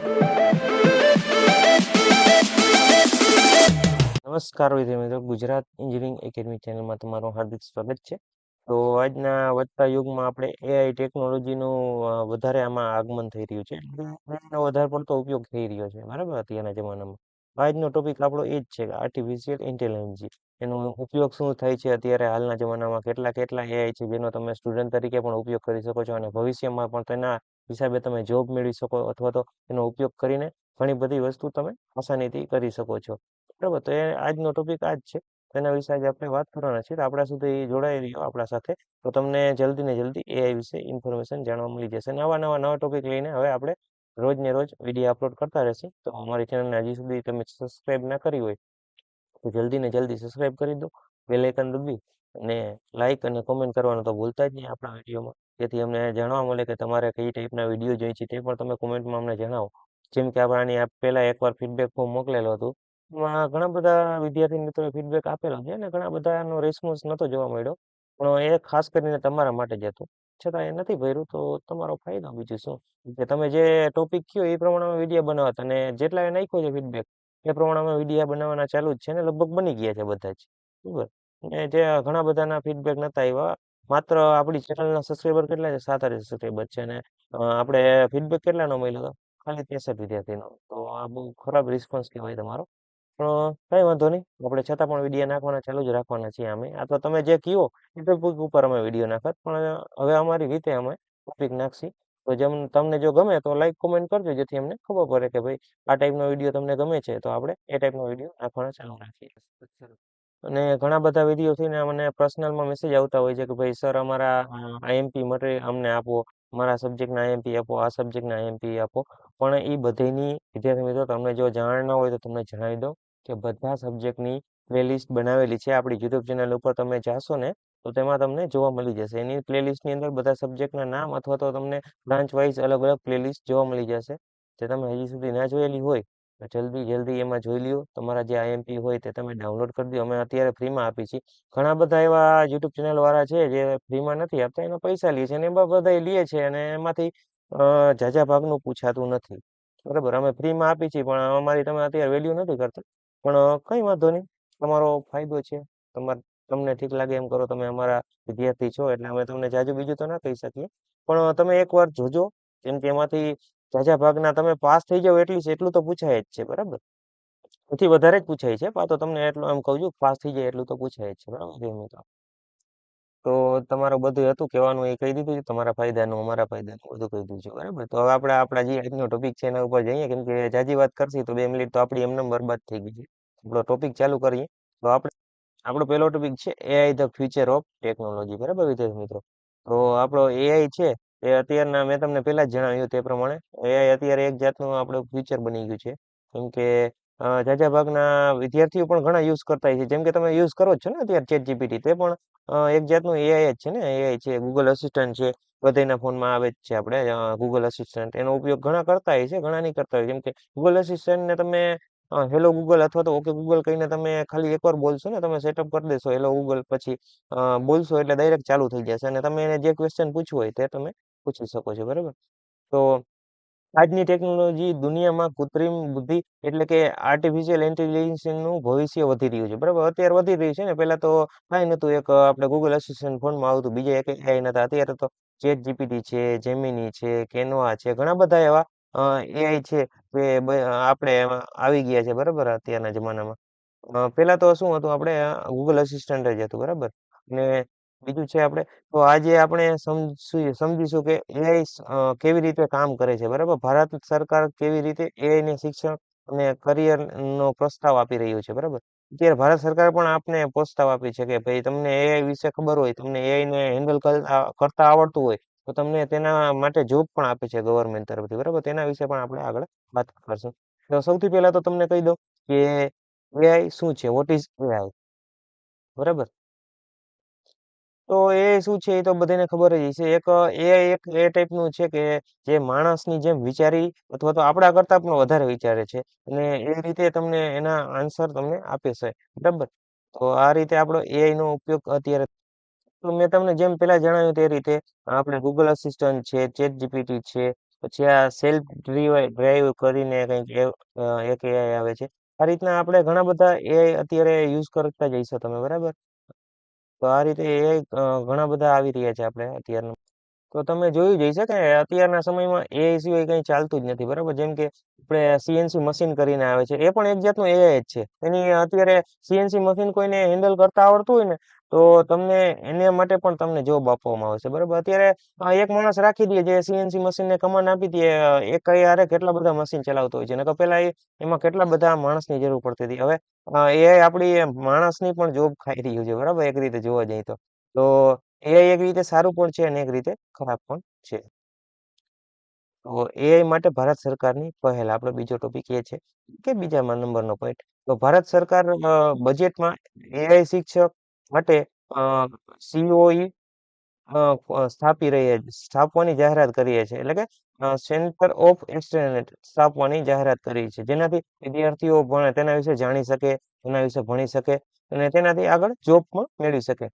નમસ્કાર વિદ્યાર્થી મિત્રો, ગુજરાત એન્જિનિયરિંગ એકેડમી ચેનલમાં તમારું હાર્દિક સ્વાગત છે. તો આજના વધતા યુગમાં આપણે એઆઈ ટેકનોલોજીનું વધારે આમાં આગમન થઈ રહ્યું છે. એનો વધારે પડતો ઉપયોગ થઈ રહ્યો છે. બરાબર? અત્યારના જમાનામાં. આજનો ટોપિક આપણો એ જ છે કે આર્ટિફિશિયલ ઇન્ટેલિજન્સ એનો ઉપયોગ શું થાય છે? અત્યારે હાલના જમાનામાં કેટલા કેટલા એઆઈ છે જેનો તમે સ્ટુડન્ટ તરીકે પણ ઉપયોગ કરી શકો છો અને ભવિષ્યમાં પણ તેના હિસાબે તમે જોબ મેળવી શકો અથવા તો એનો ઉપયોગ કરીને ઘણી બધી વસ્તુ તમે આસાનીથી કરી શકો છો. બરાબર, તો એ આજનો ટોપિક આ જ છે. તેના વિશે આજે આપણે વાત કરવાના છીએ. તો આપણા સુધી જોડાઈ રહ્યો આપણા સાથે. તો તમને જલ્દી ને જલ્દી એઆઈ વિશે ઇન્ફોર્મેશન જાણવા મળી જશે. નવા નવા નવા ટોપિક લઈને હવે આપણે રોજ ને રોજ વીડિયો અપલોડ કરતા રહેશે. તો અમારી ચેનલને હજી સુધી તમે સબસ્ક્રાઇબ ના કરી હોય, તો જલ્દી ને જલ્દી સબસ્ક્રાઇબ કરી દો. બેલ આઇકન દબી અને લાઇક અને કોમેન્ટ કરવાનું તો ભૂલતા જ નહીં આપણા વિડીયોમાં. જેથી અમને જાણવા મળે કે તમારે કઈ ટાઈપના વીડિયો જોઈએ છે તે પણ તમે કોમેન્ટમાં અમને જણાવો. જેમ કે આપણે આની આ પહેલા એકવાર ફીડબેક ફોર્મ મોકલેલો હતું. એમાં ઘણા બધા વિદ્યાર્થી મિત્રોએ ફીડબેક આપેલો છે અને ઘણા બધાનો રિસ્પોન્સ નહોતો જોવા મળ્યો. પણ એ ખાસ કરીને તમારા માટે જ હતું. છતાં એ નથી ભર્યું તો તમારો ફાયદો બીજું શું? કે તમે જે ટોપિક કયો એ પ્રમાણે વીડિયો બનાવતા અને જેટલા એ નાખ્યો છે ફીડબેક એ પ્રમાણે અમે વીડિયો બનાવવાના ચાલુ જ છે ને લગભગ બની ગયા છે બધા જ. બરાબર? અને જે ઘણા બધાના ફીડબેક નતા આવ્યા માત્ર આપણી ચેનલના સબસ્ક્રાઈબર કેટલા છે? સાત હજાર સબસ્ક્રાઈબર છે અને અ, આપણે ફીડબેક કેટલાનો મળ્યો હતો ખાલી ત્રેસઠ વિદ્યાર્થીનો. તો આ બહુ ખરાબ રિસ્પોન્સ કહેવાય તમારો. પણ કંઈ વાંધો નહીં. આપણે છતાં પણ વીડિયો નાખવાના ચાલુ જ રાખવાના છીએ અમે. આ તો તમે જે કહો એ ઉપર અમે વીડિયો નાખત. પણ હવે અમારી રીતે અમે ટોપિક નાખશી. તો જેમ તમને જો ગમે તો લાઈક કોમેન્ટ કરજો જેથી અમને ખબર પડે કે ભાઈ આ ટાઈપનો વીડિયો તમને ગમે છે તો આપણે એ ટાઈપનો વીડિયો નાખવાના ચાલુ રાખીએ. અને ઘણા બધા વીડિયો થઈને મને પર્સનલમાં મેસેજ આવતા હોય છે કે ભાઈ સર અમારા આઈએમપી મટીરિયલ અમને આપો મારા સબ્જેક્ટના આઈએમપી આપો આ સબ્જેક્ટના આઈએમપી આપો. પણ એ બધીની વિદ્યાર્થી મિત્રો તમને જો જાણ ન હોય તો તમને જણાવી દઉં કે બધા સબ્જેક્ટની પ્લેલિસ્ટ બનાવેલી છે. આપણી યુટ્યુબ ચેનલ ઉપર તમે જાશો ને તો તેમાં તમને જોવા મળી જશે. એની પ્લેલિસ્ટની અંદર બધા સબ્જેક્ટના નામ અથવા તો તમને બ્રાન્ચ વાઇઝ અલગ અલગ પ્લેલિસ્ટ જોવા મળી જશે. જે તમે હજી સુધી ના જોયેલી હોય જલ્દી જલ્દી એમાં જોઈ લ્યો. તમારા જે આઈએમપી હોય તે તમે ડાઉનલોડ કરી દો. અમે અત્યારે ફ્રીમાં આપી છીએ. ઘણા બધા એવા યુટ્યુબ ચેનલ વાળા છે જે ફ્રીમાં નથી આપતા. એના પૈસા લે છે અને એમાં બધા લે છે અને એમાંથી ઝાઝા ભાગનું પૂછાતું નથી. બરાબર? અમે ફ્રીમાં આપી છીએ, પણ અમારી તમે અત્યારે વેલ્યુ નથી કરતા. પણ કંઈ વાંધો નહીં. તમારો ફાયદો છે. તમારે, તમને ઠીક લાગે એમ કરો. તમે અમારા વિદ્યાર્થી છો, એટલે અમે તમને જાજુ બીજું તો ના કહી શકીએ. પણ, તમે એકવાર જોજો. કેમ કે એમાંથી ઝાઝા ભાગના તમે પાસ થઈ જાઓ એટલી એટલું તો પૂછાય જ છે, બરાબર? એથી વધારે જ પૂછાય છે પા તો તમને એટલું એમ કહું છું, પાસ થઈ જાય એટલું તો પૂછાય જ છે, બરાબર? મિત્રો તો તમારું બધું હતું, કહેવાનું એ કહી દીધું છે, તમારા ફાયદાનું, અમારા ફાયદાનું, બધું કહી દીધું છે, બરાબર? તો હવે આપણે આપણા જે આજનો ટોપિક છે એના ઉપર જઈએ, કેમ કે જાજી વાત કરશી તો બે મિનિટ તો આપણી એમને બરબાદ થઈ ગઈ છે. આપણો ટોપિક ચાલુ કરીએ, તો આપણે, આપણો પહેલો ટોપિક છે AI the future of technology બરાબર વિદ્યાર્થી મિત્રો? તો આપણો એઆઈ છે એ અત્યારના મેં તમને પહેલા જ જણાવ્યું તે પ્રમાણે. એઆઈ અત્યારે એક જાતનું આપણું ફ્યુચર બની ગયું છે. કેમ કે જાજા ભાગના વિદ્યાર્થીઓ પણ ઘણા યુઝ કરતા છે. જેમ કે તમે યુઝ કરો છો ને અત્યારે ચેટ જીપીટી તે પણ એક જાતનું એઆઈ જ છે ને? એઆઈ છે ગૂગલ અસિસ્ટન્ટ છે બધાના ફોનમાં આવે જ છે આપણે ગૂગલ અસિસ્ટન્ટ એનો ઉપયોગ ઘણા કરતા હોય છે, ઘણા નહીં કરતા હોય. જેમ કે ગૂગલ અસિસ્ટન્ટને તમે હેલો ગૂગલ અથવા તો ઓકે ગૂગલ કહીને તમે ખાલી એકવાર બોલશો ને, તમે સેટઅપ કરી દેશો હેલો ગૂગલ પછી બોલશો એટલે ડાયરેક્ટ ચાલુ થઈ જશે. અને તમે એને જે ક્વેશ્ચન પૂછવું હોય તે તમે પૂછી શકો છો, બરાબર? તો આજની ટેકનોલોજી દુનિયામાં કૃત્રિમ બુદ્ધિ એટલે કે આર્ટિફિશિયલ ઇન્ટેલિજન્સનું ભવિષ્ય વધી રહ્યું છે, બરાબર? અત્યારે વધી રહ્યું છે ને પહેલાં તો કાંઈ નહોતું, એક આપણે ગૂગલ અસિસ્ટન્ટ ફોનમાં આવતું, બીજા એક એઆઈ નતા. અત્યારે તો ચેટ જીપીટી છે જેમિની છે કેનવા છે, ઘણા બધા એવા એઆઈ છે કે આપણે આવી ગયા છે, બરાબર, અત્યારના જમાનામાં. પહેલાં તો શું હતું, આપણે ગૂગલ અસિસ્ટન્ટ જ હતું, બરાબર? અને બીજું છે આપણે, તો આજે આપણે સમજી સમજીશું કે એઆઈ કેવી રીતે કામ કરે છે, બરાબર? ભારત સરકાર કેવી રીતે એઆઈ ને શિક્ષણ અને કરિયર નો પ્રસ્તાવ આપી રહ્યું છે, બરાબર? અત્યારે ભારત સરકાર પણ આપને પ્રસ્તાવ આપી છે કે ભાઈ તમને એઆઈ વિશે ખબર હોય, તમને એઆઈ ને હેન્ડલ કરતા આવડતું હોય, તો તમને તેના માટે જોબ પણ આપે છે ગવર્મેન્ટ તરફથી, બરાબર? તેના વિશે પણ આપણે આગળ વાત કરશું. તો સૌથી પહેલા તો તમને કહી દઉં કે એઆઈ શું છે? વોટ ઇઝ એઆઈ બરાબર? તો એ શું છે એ તો બધાને ખબર જ છે એક એઆઈ એક, એ ટાઈપનું છે કે જે માણસની જેમ વિચારી અથવા તો આપણા કરતા પણ વધારે વિચારે છે અને એ રીતે તમને એના આન્સર તમને આપે છે. બરાબર? તો આ રીતે આપણો એઆઈ નો ઉપયોગ અત્યારે તો મેં તમને જેમ પેલા જણાવ્યું તે રીતે આપણે ગૂગલ અસિસ્ટન્ટ છે ચેટ જીપીટી છે, પછી આ સેલ્ફ ડ્રાઈવ કરીને કંઈક એક એઆઈ આવે છે. આ રીતના આપણે ઘણા બધા એઆઈ અત્યારે યુઝ કરતા જઈશો તમે. બરાબર? તો આ રીતે એઆઈ ઘણા બધા આવી રહ્યા છે આપણે અત્યારના. તો તમે જોયું જ હશે કે અત્યારના સમયમાં એઆઈ સિવાય કંઈ ચાલતું જ નથી, બરાબર? જેમ કે આપણે સીએનસી મશીન કરીને આવે છે. એ પણ એક જાતનું એઆઈ જ છે. એની અત્યારે સીએનસી મશીન કોઈને હેન્ડલ કરતા આવડતું હોય ને, તો તમને એને માટે પણ તમને જોબ આપવામાં આવશે, બરાબર? અત્યારે એક માણસ રાખી દે જે સીએનસી મશીનને કમાન્ડ આપી દે, એ કઈ કેટલા બધા મશીન ચલાવતો હોય છે. નકર એ, એમાં કેટલા બધા માણસની જરૂર પડતી હતી. હવે એઆઈ આપણી માણસની પણ જોબ ખાઈ રહ્યું છે, બરાબર? એક રીતે જોવા જઈએ તો. તો એ એક રીતે સારું પણ છે અને એક રીતે ખરાબ પણ છે. તો એઆઈ માટે ભારત સરકારની પહેલ, આપણો બીજો ટોપિક એ છે કે બીજા નંબરનો પોઈન્ટ તો ભારત સરકાર બજેટમાં એઆઈ શિક્ષક માટે સીઓઈ સ્થાપી રહી, સ્થાપવાની જાહેરાત કરીએ છે. એટલે કે સેન્ટર ઓફ એક્સેલન્સ સ્થાપવાની જાહેરાત કરી છે. જેનાથી વિદ્યાર્થીઓ ભણે, તેના વિશે જાણી શકે તેના વિશે ભણી શકે અને તેનાથી આગળ જોબ પણ મેળવી શકે.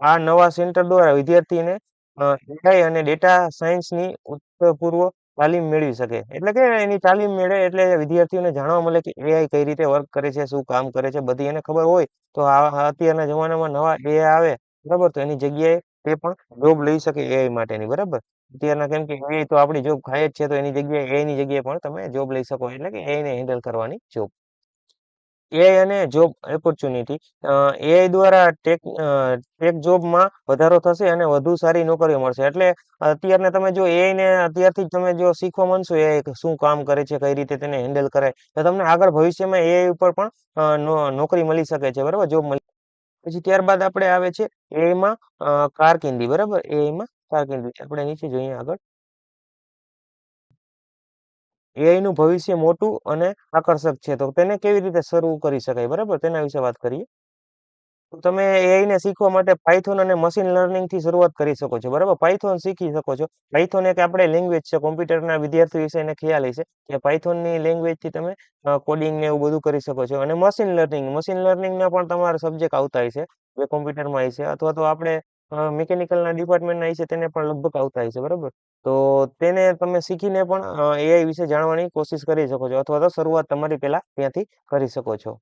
આ નવા સેન્ટર દ્વારા વિદ્યાર્થીને એઆઈ અને ડેટા સાયન્સની ઉત્તરપૂર્વ તાલીમ મેળવી શકે. એટલે કે એની તાલીમ મેળવે એટલે વિદ્યાર્થીઓને જાણવા મળે કે એઆઈ કઈ રીતે વર્ક કરે છે, શું કામ કરે છે, બધી એને ખબર હોય, તો અત્યારના જમાનામાં નવા એઆઈ આવે, બરાબર? તો એની જગ્યાએ તે પણ જોબ લઈ શકે એઆઈ માટેની, બરાબર? અત્યારના કેમ કે એઆઈ તો આપણી જોબ ખાય જ છે, તો એની જગ્યાએ એની જગ્યાએ પણ તમે જોબ લઈ શકો, એટલે કે એને હેન્ડલ કરવાની જોબ એઆઈ અને જોબ ઓપોર્ચ્યુનિટી એઆઈ દ્વારા ટેક ટેક જોબમાં વધારો થશે અને વધુ સારી નોકરીઓ મળશે. એટલે અત્યારને તમે જો એઆઈ ને અત્યારથી જ તમે જો શીખવા માંડશો એઆઈ શું કામ કરે છે, કઈ રીતે તેને હેન્ડલ કરાય, તો તમને આગળ ભવિષ્યમાં એઆઈ ઉપર પણ નોકરી મળી શકે છે, બરાબર? જોબ મળી પછી ત્યારબાદ આપણે આવે છે એઆઈમાં કારકિર્દી, બરાબર? એઆઈમાં કારકિર્દી. આપણે નીચે જોઈએ આગળ. એઆઈ નું ભવિષ્ય મોટું અને આકર્ષક છે. તો તેને કેવી રીતે શરૂ કરી શકાય? બરાબર? તેના વિશે વાત કરીએ. તો તમે એઆઈ ને શીખવા માટે પાયથોન અને મશીન લર્નિંગથી શરૂઆત કરી શકો છો. બરાબર? પાયથોન શીખી શકો છો. પાયથોન એક આપણે લેંગ્વેજ છે. કોમ્પ્યુટરના વિદ્યાર્થી વિશે એને ખ્યાલ હશે કે પાયથોનની લેંગ્વેજથી તમે કોડિંગ ને એવું બધું કરી શકો છો. અને મશીન લર્નિંગ મશીન લર્નિંગ ના પણ તમારા સબ્જેક્ટ આવતા હશે. જે કોમ્પ્યુટરમાં હશે. અથવા તો આપણે મિકેનિકલના ડિપાર્ટમેન્ટના હશે તેને પણ લગભગ આવતા હશે, બરાબર? તો તેને તમે શીખીને પણ એઆઈ વિશે જાણવાની કોશિશ કરી શકો છો અથવા તો શરૂઆત તમારી પહેલાં ત્યાંથી કરી શકો છો.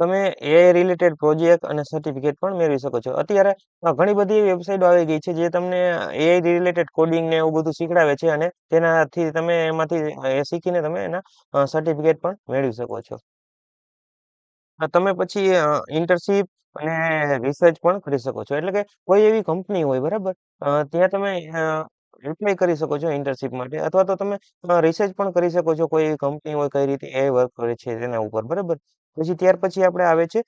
તમે એઆઈ રિલેટેડ પ્રોજેક્ટ અને સર્ટિફિકેટ પણ મેળવી શકો છો. અત્યારે ઘણી બધી વેબસાઇટો આવી ગઈ છે જે તમને એઆઈ રિલેટેડ કોડિંગ ને એવું બધું શીખડાવે છે અને તેનાથી તમે એમાંથી, એ શીખીને તમે એના સર્ટિફિકેટ પણ મેળવી શકો છો. તમે પછી ઇન્ટર્નશીપ અને રિસર્ચ પણ કરી શકો છો. એટલે કે કોઈ એવી કંપની હોય, બરાબર? ત્યાં તમે એપ્લાય કરી શકો છો ઇન્ટર્નશીપ માટે. અથવા તો તમે રિસર્ચ પણ કરી શકો છો કોઈ એવી કંપની હોય, કઈ રીતે એ વર્ક કરે છે તેના ઉપર, બરાબર? પછી ત્યાર પછી આપણે આવે છે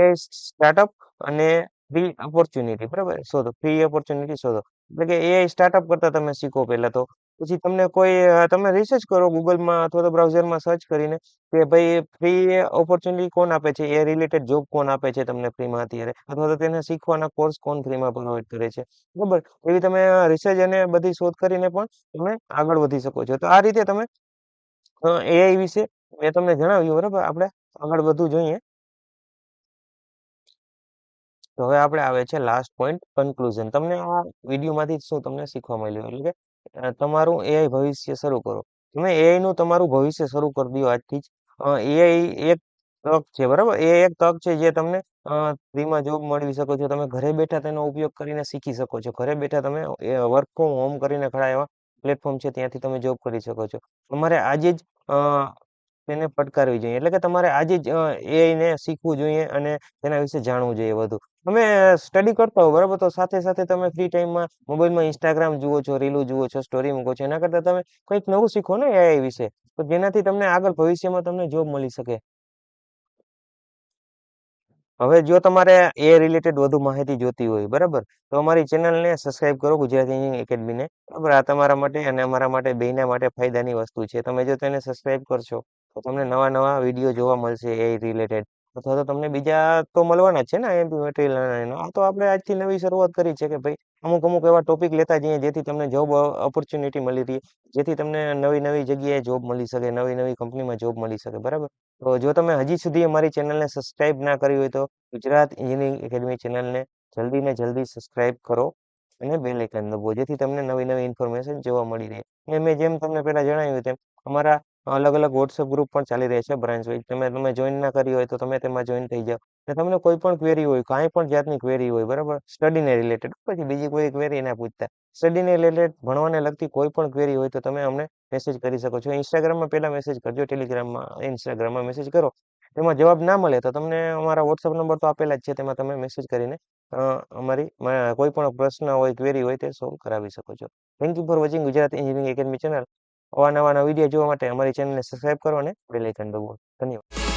એ સ્ટાર્ટઅપ અને ફ્રી ઓપોર્ચ્યુનિટી બરાબર? શોધો ફ્રી ઓપોર્ચ્યુનિટી શોધો. એટલે કે એ સ્ટાર્ટઅપ કરતા તમે શીખો પહેલા તો. પછી તમને કોઈ તમે રિસર્ચ કરો ગૂગલમાં અથવા તો બ્રાઉઝરમાં સર્ચ કરીને કે ભાઈ ફ્રી ઓપોર્ચ્યુનિટી કોણ આપે છે? એ રિલેટેડ જોબ કોણ આપે છે તમને ફ્રીમાં અત્યારે? અથવા તો તેને શીખવાના કોર્સ કોણ ફ્રીમાં પ્રોવાઈડ કરે છે? બરાબર? એવી તમે રિસર્ચ અને બધી શોધ કરીને પણ તમે આગળ વધી શકો છો. તો આ રીતે તમે એઆઈ વિશે મેં તમને જણાવ્યું, બરાબર? આપણે આગળ વધુ જોઈએ. તો હવે આપણે આવે છે લાસ્ટ પોઈન્ટ કન્ક્લુઝન તમને આ વિડીયોમાંથી શું તમને શીખવા મળ્યું એટલે કે તમારું એઆઈ ભવિષ્ય શરૂ કરો. તમે એઆઈ નું તમારું ભવિષ્ય શરૂ કરી દો આજથી જ. એઆઈ એક તક છે, બરાબર? એ એક તક છે જે તમને ફ્રીમાં જોબ મેળવી શકો છો. તમે ઘરે બેઠા તેનો ઉપયોગ કરીને શીખી શકો છો. ઘરે બેઠા તમે વર્ક ફ્રોમ હોમ કરીને ખડા એવા પ્લેટફોર્મ છે ત્યાંથી તમે જોબ કરી શકો છો. તમારે આજે જ તેને પડકારવી જોઈએ. એટલે કે તમારે આજે જ એઆઈ ને શીખવું જોઈએ અને તેના વિશે જાણવું જોઈએ વધુ. તમે સ્ટડી કરતા હો, બરાબર? તો સાથે સાથે તમે ફ્રી ટાઈમમાં મોબાઈલમાં ઇન્સ્ટાગ્રામ જુઓ છો રીલો જુઓ છો સ્ટોરી મૂકો છો, એના કરતાં તમે કંઈક નવું શીખો ને એઆઈ વિશે, તો જેનાથી તમને આગળ ભવિષ્યમાં તમને જોબ મળી શકે. હવે જો તમારે એ રિલેટેડ વધુ માહિતી જોતી હોય, બરાબર? તો અમારી ચેનલને સબસ્ક્રાઇબ કરો, ગુજરાતી એન્જિનિયરિંગ એકેડમીને બરાબર? આ તમારા માટે અને અમારા માટે બેના માટે ફાયદાની વસ્તુ છે. તમે જો તેને સબસ્ક્રાઇબ કરશો, તો તમને નવા નવા વીડિયો જોવા મળશે એ રિલેટેડ અથવા તો તમને બીજા તો મળવાના છે ને આઈએમપી મટીરિયલ આ તો આપણે આજથી નવી શરૂઆત કરી છે કે ભાઈ અમુક અમુક એવા ટોપિક લેતા જઈએ જેથી તમને જોબ ઓપોર્ચ્યુનિટી મળી રહી. જેથી તમને નવી નવી જગ્યાએ જોબ મળી શકે, નવી નવી કંપનીમાં જોબ મળી શકે. બરાબર? તો જો તમે હજી સુધી અમારી ચેનલને સબસ્ક્રાઇબ ના કરી હોય તો ગુજરાત એન્જિનિયરિંગ એકેડમી ચેનલને જલ્દી ને જલ્દી સબસ્ક્રાઇબ કરો અને બેલ આઇકન દબાવો, જેથી તમને નવી નવી ઇન્ફોર્મેશન જોવા મળી રહે. અને મેં જેમ તમને પહેલાં જણાવ્યું તેમ, અમારા અલગ અલગ વોટ્સઅપ ગ્રુપ પણ ચાલી રહ્યા છે બ્રાન્ચ વાઇઝ તમે તમે જોઈન ના કરી હોય તો તમે તેમાં જોઈન થઈ જાઓ. અને તમને કોઈ પણ ક્વેરી હોય, કાંઈ પણ જાતની ક્વેરી હોય, બરાબર? સ્ટડીને રિલેટેડ પછી બીજી કોઈ ક્વેરી ના પૂછતા. સ્ટડીને રિલેટેડ ભણવાને લગતી કોઈ પણ ક્વેરી હોય તો તમે અમને મેસેજ કરી શકો છો. ઇન્સ્ટાગ્રામમાં પહેલાં મેસેજ કરજો ટેલિગ્રામમાં ઇન્સ્ટાગ્રામમાં મેસેજ કરો. તેમાં જવાબ ના મળે તો તમને અમારા વોટ્સઅપ નંબર તો આપેલા જ છે, તેમાં તમે મેસેજ કરીને અમારી કોઈ પણ પ્રશ્ન હોય ક્વેરી હોય તે સોલ્વ કરાવી શકો છો. Thank you for watching Gujarat engineering academy channel અવા નવાના વીડિયો જોવા માટે અમારી ચેનલને સબસ્ક્રાઈબ કરો અને બેલ આઇકન દબાવો. ધન્યવાદ.